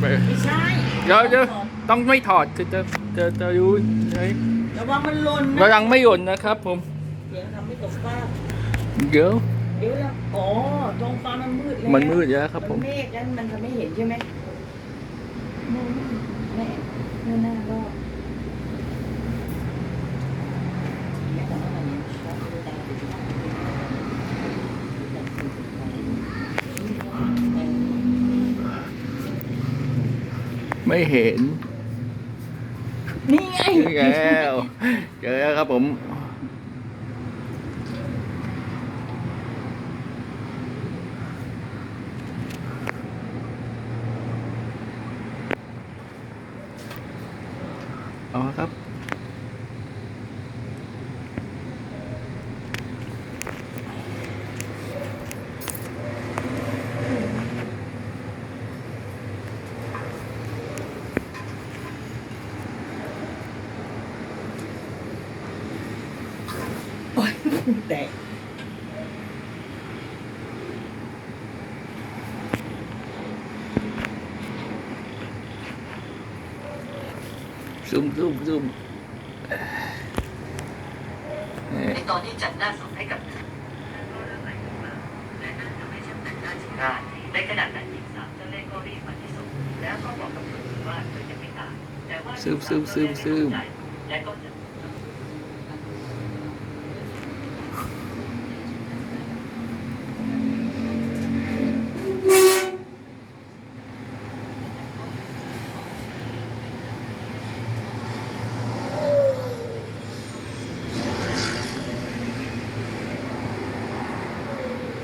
ไปไม่ใช่เดี๋ยวเดี๋ยวต้องไม่ถอดจะจะจะจะรู้ไงระวังมันหล่นเรานะยังไม่หย่นนะครับ ผม เดี๋ยวทำไม่ตกฟ้ากเดี๋ยวเดี๋ยวแล้วอ๋อท้องฟ้ามันมืดแล้วมันมืดแล้วครับผมนเมฆนั้นมันจะไม่เห็นใช่ไหมนู่นแม่เนื้อหน้าก็แม่ของอะไรเนี่ยชอบดูตาดูตา ไม่เห็น นี่ไงเจอแล้วเจอแล้วครับผม เอาละครับ โอ๊ยแตกซูมซูมซูมเอ่อในตอนที่จัดหน้าศพให้กับเธอและนั่นทำให้ฉันแต่งหน้าจริงได้ในขณะนั้นหญิงสาวเจ้าเล่ห์ก็รีบมาที่ศพแล้วก็บอกกับเธอว่าเธอจะไม่ตายแต่ว่าซึมซึมซึมซึมและก็จะ